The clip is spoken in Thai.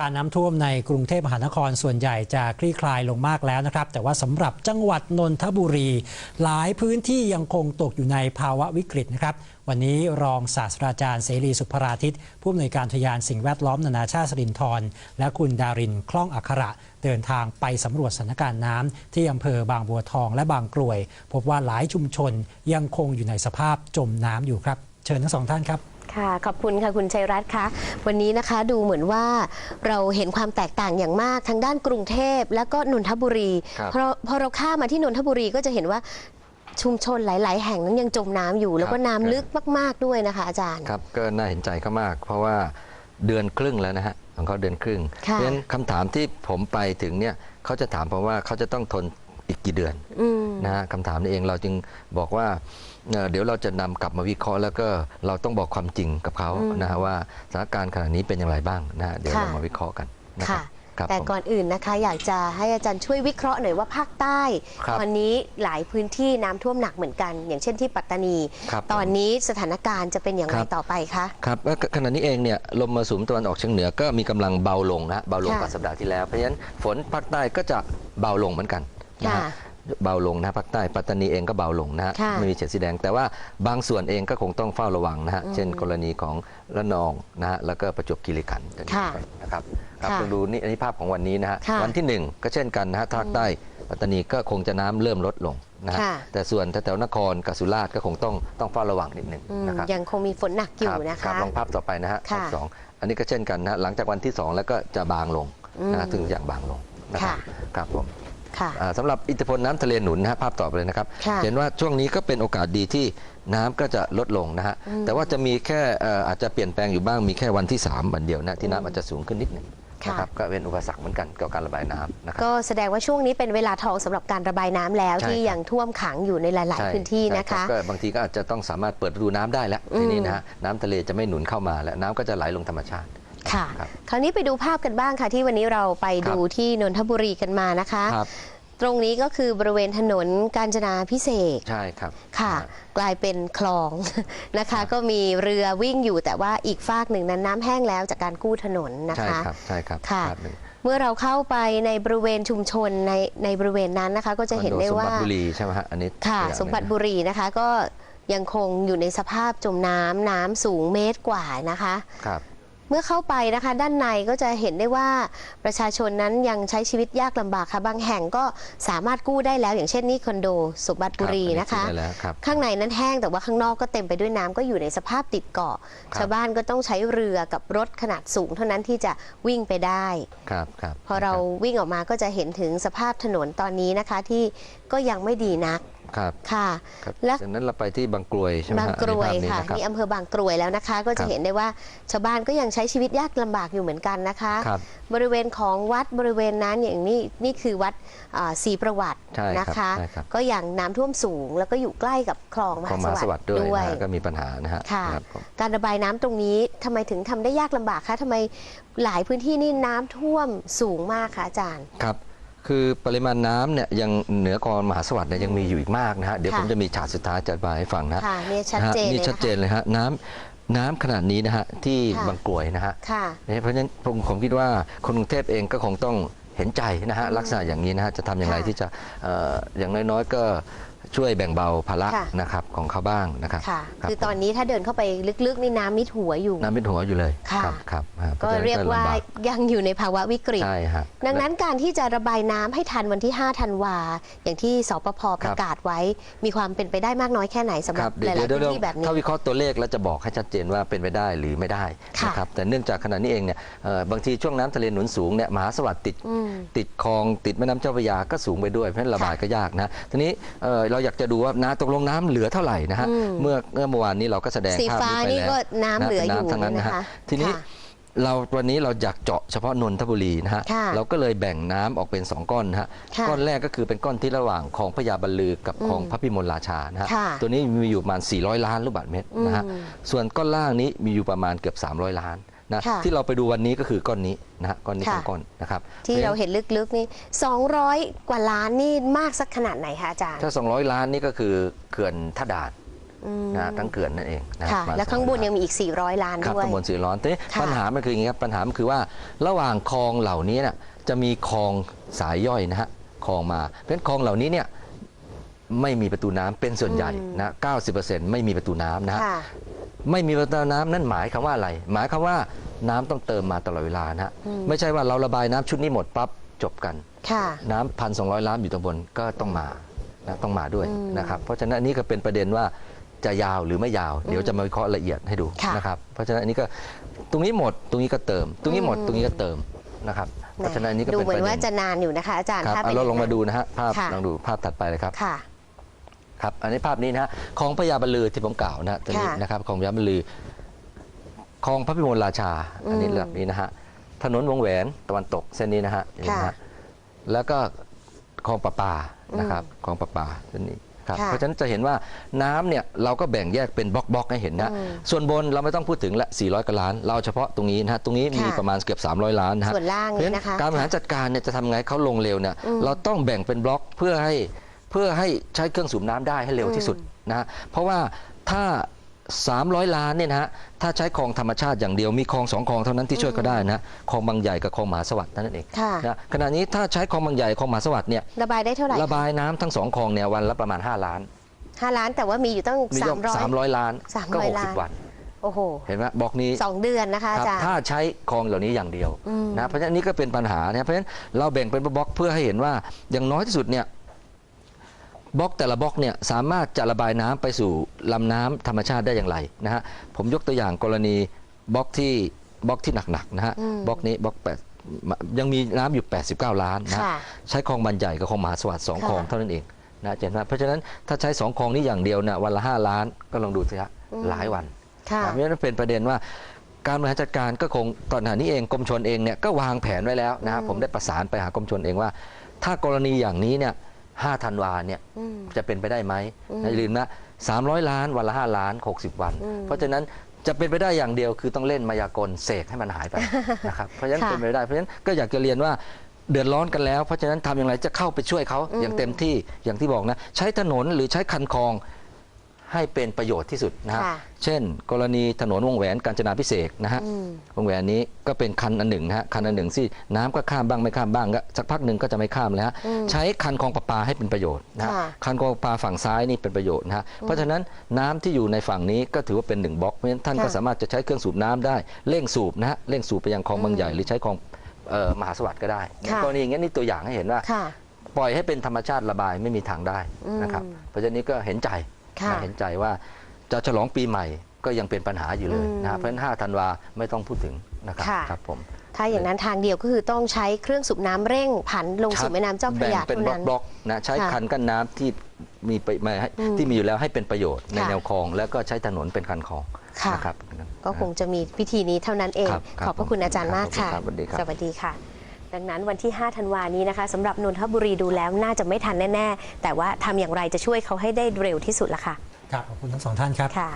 การน้ำท่วมในกรุงเทพมหานครส่วนใหญ่จะคลี่คลายลงมากแล้วนะครับ แต่ว่าสำหรับจังหวัดนนทบุรี หลายพื้นที่ยังคงตกอยู่ในภาวะวิกฤตนะครับ วันนี้รองศาสตราจารย์เสรีสุภราทิตผู้อำนวยการทยานสิ่งแวดล้อมนานาชาติสรินทรและคุณดารินคล่องอัคระ เดินทางไปสำรวจสถานการณ์น้ำที่อำเภอบางบัวทองและบางกรวย พบว่าหลายชุมชนยังคงอยู่ในสภาพจมน้ำอยู่ครับ เชิญทั้งสองท่านครับ ค่ะ ขอบคุณค่ะคุณชัยรัตน์คะวันนี้นะคะดูเหมือนว่าเราเห็นความแตกต่างอย่างมากทางด้านกรุงเทพและก็นนทบุรีครับพอพอเราข้ามมาที่นนทบุรีก็จะเห็นว่าชุมชนหลาย ๆ แห่งนั้นยังจมน้ำอยู่ แล้วก็ครับน้ำลึกมาก ๆ ด้วยนะคะ อาจารย์ ครับก็น่าเห็นใจเขามาก เพราะว่าเดือนครึ่งแล้วนะฮะของเขาเดือนครึ่งเพค่ะ ราะฉะนั้นคำถามที่ผมไปถึงเนี่ยเขาจะถามผมว่าเขาจะต้องทนอีกกี่เดือนอืม นะฮะคำถามนี้เองเราจึงบอกว่า เอ่อเดี๋ยวเราจะนำกลับมาวิเคราะห์แล้วก็เราต้องบอกความจริงกับเขาอืมนะฮะว่าสถานการณ์ขณะนี้เป็นอย่างไรบ้างนะฮะเดี๋ยวค่ะเรามาวิเคราะห์กันนะครัค่ะบครับแต่ผมก่อนอื่นนะคะ อยากจะให้อาจารย์ช่วยวิเคราะห์หน่อยว่าภาคใต้ครับตอนนี้หลายพื้นที่น้ำท่วมหนักเหมือนกัน อย่างเช่นที่ปัตตานีครับตอนนี้สถานการณ์จะเป็นอย่างไรครับต่อไปคะครับแล้วขณะนี้เองเนี่ยลมมรสุมตะวันออกเฉียงเหนือก็มีกำลังเบาลงนะฮะเบาลงค่ะกว่าสัปดาห์ที่แล้วเพราะฉะนั้นฝนภาคใต้ก็จะเบาลงเหมือนกันนะฮะค่ะ เบาลงนะฮะภาคใต้ปัตตานีเองก็เบาลงนะฮะค่ะไม่มีเฉดสีแดง แต่ว่าบางส่วนเองก็คงต้องเฝ้าระวังนะฮะอืมเช่นกรณีของระนองนะฮะแล้วก็ประจวบคีรีขันธ์ค่ะนะครับครับค่ะลองดูนี่อันนี้ภาพของวันนี้นะฮะค่ะวันที่หนึ่งก็เช่นกันนะฮะภาคใต้ปัตตานีก็คงจะน้ำเริ่มลดลงนะฮะค่ะแต่ส่วนแถวๆนครกับสุราษฎร์ก็คงต้องต้องเฝ้าระวังนิดหนึ่งอืมนะครับยังคงมีฝนหนักอยู่นะครัคะบลองภาพต่อไปนะฮะค่ะภาพสองอันนี้ก็เช่นกันนะฮะหลังจากวันที่ 2 แล้วก็จะบางลงนะฮะอืมถึงจะบางลงนะครับค่ะครับผม ค่ะอ่าสำหรับอิทธิพลน้ำทะเลหนุนนะฮะภาพต่อไปเลยนะครับ ค่ะเห็นว่าช่วงนี้ก็เป็นโอกาสดีที่น้ำก็จะลดลงนะฮะอืมแต่ว่าจะมีแค่เอ่ออาจจะเปลี่ยนแปลงอยู่บ้างมีแค่วันที่3วันเดียวนะที่อืมน้ำอาจจะสูงขึ้นนิดหนึงค่ะ นะครับก็เป็นอุปสรรคเหมือนกันกับการระบายน้ำนะครับ ก็แสดงว่าช่วงนี้เป็นเวลาทองสำหรับการระบายน้ำแล้วใช่ที่ครับ ยังท่วมขังอยู่ในหลายใช่ๆพื้นที่ใช่นะรัคะ บก็บางทีก็อาจจะต้องสามารถเปิดประตูน้ำได้แล้วอืมทีนี้นะฮะน้ำทะเลจะไม่หนุนเข้ามาแล้วน้ำก็จะไหลลงธรรมชาติ ค่ะ ครับคราวนี้ไปดูภาพกันบ้างค่ะ ที่วันนี้เราไปครับดูที่นนทบุรีกันมานะคะ ครับ ตรงนี้ก็คือบริเวณถนนกาญจนาพิเศษกใช่ครับค่ะนะฮะกลายเป็นคลองนะคะ ก็มีเรือวิ่งอยู่แต่ว่าอีกฝากหนึ่งนั้นน้ำแห้งแล้วจากการกู้ถนนนะใช่คะครับใช่ครับค่ะภาพหนึ่งเมื่อเราเข้าไปในบริเวณชุมชนในในบริเวณนั้นนะคะ ก็จะเห็นได้ว่าคอนโสมบัติบุรีใช่ไหมฮะอันนี้ค่ะตัวอย่างหนึ่งสมบัติบุรีนะคะก็ยังคงอยู่ในสภาพจมน้ำน้ำสูงเมตรกว่านะคะครับเมื่อเข้าไปนะคะด้านในก็จะเห็นได้ว่าประชาชนนั้นยังใช้ชีวิตยากลำบากค่ะบางแห่งก็สามารถกู้ได้แล้ว อย่างเช่นนี่คอนโดสมบัติบุรีนะคะรับอัได้แล้วครับข้างในนั้นแห้งแต่ว่าข้างนอกก็เต็มไปด้วยน้ำก็อยู่ในสภาพติดเกาะครับชาวบ้านก็ต้องใช้เรือกับรถขนาดสูง เท่านั้นที่จะวิ่งไปได้ครับครับพอเราวิ่งออกมาก็จะเห็นถึงสภาพถนนตอนนี้นะคะที่ก็ยังไม่ดีนัก ครับค่ะครับและจากนั้นเราไปที่บางกรวยใช่ไหมบางฮะกรวยอันนี้ค่ะภาพนี้นี่นะครับอำเภอบางกรวยแล้วนะคะ ก็คจะรับเห็นได้ว่าชาวบ้านก็ยังใช้ชีวิตยากลำบากอยู่เหมือนกันนะคะครับบริเวณของวัดบริเวณนั้นอย่างนี้นี่คือวัดอ่าศรีประวัติใช่ครับนะคะใช่ครับก็อย่างน้ำท่วมสูง แล้วก็อยู่ใกล้กับคลองมของมหาหาสสวัวัสสดิ์ดิ์ด้วยด้วยนะฮะก็มีปัญหานะฮะค่ะครับผมการระบายน้ำตรงนี้ทำไมถึงทำได้ยากลำบากคะทำไมหลายพื้นที่นี่น้ำท่วมสูงมากคะอาจารย์ครับ คือปริมาณน้ำเนี่ยยังเหนือกรมหาสวัสดิ์เนี่ยยังมีอยู่อีกมากนะฮะ เดี๋ยวค่ะผมจะมีฉากสุดท้ายจะอธิบายให้ฟังนะฮะค่ะเนี่ยชัดเจนฮะเลยนี่นะคะชัดเจนเลยฮะน้ำน้ำขนาดนี้นะฮะที่ค่ะบางกรวยนะฮะค่ะเพราะฉะนั้นผมผมคิดว่าคนกรุงเทพเองก็คงต้องเห็นใจนะฮะอืมลักษณะอย่างนี้นะฮะจะทำอย่างไรค่ะที่จะเอ่ออย่างน้อยๆก็ ช่วยแบ่งเบาภาระค่ะ นะครับของเขาบ้างนะครับค่ะ รับคือตอนนี้ถ้าเดินเข้าไปลึกๆนี่น้ำมิดหัวอยู่ น้ำเป็นหัวอยู่เลยค่ะครับครับฮะก็พะฉะนั้นเรียกว่าลำบยังอยู่ในภาวะวิกฤตใช่ฮะ ดังนั้นการที่จะระบายน้ำให้ทันวันที่ 5 ธันวา อย่างที่สปภประกาศไว้ มีความเป็นไปได้มากน้อยแค่ไหนสำหครัรับบหเดี๋ยวลายๆเดี๋ยวพื้เดี๋ยนวที่แบบนี้ ถ้าวิเคราะห์ตัวเลขแล้วจะบอกให้ชัดเจนว่าเป็นไปได้หรือไม่ได้ค่ะนะครับแต่เนื่องจากขณะนี้เองเนี่ยเอ่อบางทีช่วงน้ำทะเลหนุนสูงเนี่ยมหาสวัสดิ์ติดอืมติดคลองติดแม่น้ำเจ้าพระยาก็สูงไปด้วยเพราะฉะนั้นระบายก็ยากนะทีนี้เอ่อเราอยากจะดูว่าน้ำตกลงน้ำเหลือเท่าไหร่นะฮะอืมเมื่อเมื่อเมื่อวานนี้เราก็แสดงสีภาพฟ้านี้ไปนี่แล้วก็น้ำเหลืออยู่เป็นน้ำทั้งนั้นนะฮะนะคะทีนี้ค่ะเราวันนี้เราอยากเจาะเฉพาะนนทบุรีนะฮะค่ะเราก็เลยแบ่งน้ำออกเป็น 2 ก้อนนะฮะค่ะก้อนแรกก็คือเป็นก้อนที่ระหว่างของพญาบรรลือกับอืมของพระพิมลราชานะฮะค่ะตัวนี้มีอยู่ประมาณ 400 ล้านลูกบาศก์เมตรนะฮะอืมส่วนก้อนล่างนี้มีอยู่ประมาณเกือบ 300 ล้าน นะค่ะ ที่เราไปดูวันนี้ก็คือก้อนนี้นะฮะก้อนนี้ค่ะสองก้อนนะครับที่เราเห็นลึกๆนี่200 กว่าล้านนี่มากสักขนาดไหนคะอาจารย์ถ้า 200 ล้านนี่ก็คือเขื่อนท่าด่านอืมนะทั้งเขื่อนนั่นเองนะค่ะ ประมณแล้วข้างบน200 ยังมีอีก 400 ล้านครับด้วย ตำบลสีร้อนแต่นี่ค่ะปัญหามันคืออย่างนี้ครับ ปัญหามันคือว่าระหว่างคลองเหล่านี้น่ะจะมีคลองสายย่อยนะฮะคลองมา เพราะฉะนั้นคลองเหล่านี้เนี่ยไม่มีประตูน้ำเป็นส่วนใหญ่นะ90%ไม่มีประตูน้ำนะฮะ ค่ะ ไม่มีประตูน้ำนั่นหมายคำว่าอะไร หมายคำว่าน้ำต้องเติมมาตลอดเวลานะฮะอืมไม่ใช่ว่าเราระบายน้ำชุดนี้หมดปั๊บจบกันค่ะน้ำพันสองล้านอยู่ตรงบนก็ต้องมานะต้องมาด้วยอืมนะครับ เพราะฉะนั้นอันนี้ก็เป็นประเด็นว่าจะยาวหรือไม่ยาว เดี๋ยวจะมาวิเคราะห์ละเอียดให้ดูค่ะนะครับ เพราะฉะนั้นอันนี้ก็ตรงนี้หมดตรงนี้ก็เติม ตรงนี้หมดอืมตรงนี้ก็เติมนะครับเพราะฉะนั้นอันนี้ก็ดูเป็นเหมืปอนระว่าเด็นจะนานอยู่นะคะอาจารย์ครับถ้าเอาเป็นเราลงอย่มาดูนะฮะภาพค่ะลองดูภาพถัดไปเลยครับ ค่ะครับอันนี้ภาพนี้นะฮะของพญาบรรลือที่ผมกล่าวนะตัวนี้ค่ะนะครับของพญาบรรลือคลองพระพิมลราชา อันนี้อืมแบบนี้นะฮะถนนวงแหวนตะวันตกเส้นนี้นะฮะอย่างนี้นะค่ะฮะแล้วก็คลองประปานะครับคลองประปาเส้นนี้ครับค่ะเพราะฉะนั้นจะเห็นว่าน้ำเนี่ยเราก็แบ่งแยกเป็นบล็อกๆให้เห็นนะอืมส่วนบนเราไม่ต้องพูดถึงละ 400กว่าล้าน เราเฉพาะตรงนี้นะฮะตรงนี้มีค่ะ ประมาณเกือบ 300 ล้านนะฮะ ส่วนล่างเพราะฉะนี้นั้นนะคะ การบริหารจัดการเนี่ยจะทำไงให้เขาลงเร็วเนี่ยอืมเราต้องแบ่งเป็นบล็อกเพื่อให้ เพื่อให้ใช้เครื่องสูบน้ำได้ให้เร็วที่สุดนะฮะเพราะว่าถ้า 300 ล้านเนี่ยนะฮะถ้าใช้คลองธรรมชาติอย่างเดียวมีคลองสองคลองเท่านั้นที่ช่วยเขาได้นะคลองบางใหญ่กับคลองมหาสวัสดิ์นั่นเองค่ะนะขณะนี้ถ้าใช้คลองบางใหญ่คลองมหาสวัสดิ์เนี่ยระบายได้เท่าไหร่ระบายน้ำทั้งสองคลองเนี่ยวันละประมาณ 5 ล้านห้าล้านแต่ว่ามีอยู่ตั้งมีสามร้อยสามร้อยล้าน300ก็ล้าน60วันโอ้โห เห็นไหมบล็อกนี้สองเดือนนะคะคอารับจารย์ถ้าใช้คลองเหล่านี้อย่างเดียวอืมนะเพราะฉะนั้นนี่ก็เป็นปัญหานะเพราะฉะนั้นเราแบ่งเป็นบล็อกเพื่อให้เห็นว่าอย่างน้อยที่สุดเนี่ย บล็อกแต่ละบล็อกเนี่ยสามารถจะระบายน้ำไปสู่ลำน้ำธรรมชาติได้อย่างไรนะฮะผมยกตัวอย่างกรณีบล็อกที่บล็อกที่หนักๆนะฮะอืมบล็อกนี้บล็อกแปดยังมีน้ำอยู่ 89 ล้านนะฮะค่ะใช้คลองบานใหญ่กับคลองมหาสวัสดิ์สองค่ะคลองเท่านั้นเองนะเห็นไหมเพราะฉะนั้นถ้าใช้สองคลองนี้อย่างเดียวเนี่ยวันละ 5 ล้านก็ลองดูสิฮะหลายวันค่ะเพราะฉะนั้นเป็นประเด็นว่าการบริหารจัดการก็คงตอนนี้เองกรมชนเองเนี่ยก็วางแผนไว้แล้วนะครับอืมผมได้ประสานไปหากรมชนเองว่า ถ้ากรณีอย่างนี้เนี่ย 5ธันวาเนี่ยอืมจะเป็นไปได้ไหมอืมอย่าลืมนะ300 ล้านวันละ 5 ล้าน 60 วันอืมเพราะฉะนั้นจะเป็นไปได้อย่างเดียวคือต้องเล่นมายากลเสกให้มันหายไปนะครับเพราะฉะนั้นค่ะเป็นไปไม่ได้เพราะฉะนั้นก็อยากจะเรียนว่าเดือดร้อนกันแล้ว เพราะฉะนั้นทำอย่างไรจะเข้าไปช่วยเขาอืมอย่างเต็มที่อย่างที่บอกนะ ใช้ถนนหรือใช้คันคลอง ให้เป็นประโยชน์ที่สุดนะฮะค่ะเช่น กรณีถนนวงแหวนกาญจนาพิเศษกนะฮะอืม วงแหวนนี้ก็เป็นคันอันหนึ่งนะฮะคันอันหนึ่งที่น้ำก็ข้ามบ้างไม่ข้ามบ้างก็สักพักหนึ่งก็จะไม่ข้ามแล้วฮะอืมใช้คันคลองประปาให้เป็นประโยชน์นะฮะค่ะ คันคลองประปาฝั่งซ้ายนี่เป็นประโยชน์นะฮะเพราะฉะนั้นน้ำที่อยู่ในฝั่งนี้ก็ถือว่าเป็นหนึ่งบล็อกเพราะฉะนั้นท่านก็ค่ะสามารถจะใช้เครื่องสูบน้ำได้เร่งสูบนะฮะเร่งสูบไปยังคลองบางใหญ่หรือใช้คลองเอ่อมหาสวัสดิ์ก็ได้ค่ะ กรณีอย่างนี้ยนี่ตัวอย่างให้เห็นว่า ค่ะ ปล่อยให้เป็นธรรมชาติระบายไม่มีทางได้นะครับ อืม เพราะฉะนั้นนี่ก็เห็นใจ ค่ะนะเห็นใจว่าจะฉลองปีใหม่ก็ยังเป็นปัญหาอยู่เลยอืมนะเพราะฉะนั้น5ธันวาไม่ต้องพูดถึงนะครับค่ะครับผมถ้าอย่างนั้นทางเดียวก็คือต้องใช้เครื่องสูบน้ำเร่งผันลงสู่แม่น้ำเจ้าพระยาแบ่งเป็นเท่าบล็อนั้กนบล็อกนะใช้ค่ะคันกั้นน้ำที่มีไปมาให้อืมที่มีอยู่แล้วให้เป็นประโยชน์ในค่ะแนวคลอง แล้วก็ใช้ถนนเป็นคันคลองค่ะนะครับก็คงจะมีพิธีนี้เท่านั้นเองครับครับขอบพระคุณอาจารย์มากค่ะครับสวัสดีครับสวัสดีค่ะ ดังนั้นวันที่ 5 ธันวานี้นะคะสำหรับนนทบุรีดูแล้วน่าจะไม่ทันแน่ ๆ แต่ว่าทำอย่างไรจะช่วยเขาให้ได้เร็วที่สุดล่ะค่ะ ครับขอบคุณทั้งสองท่านครับ ค่ะ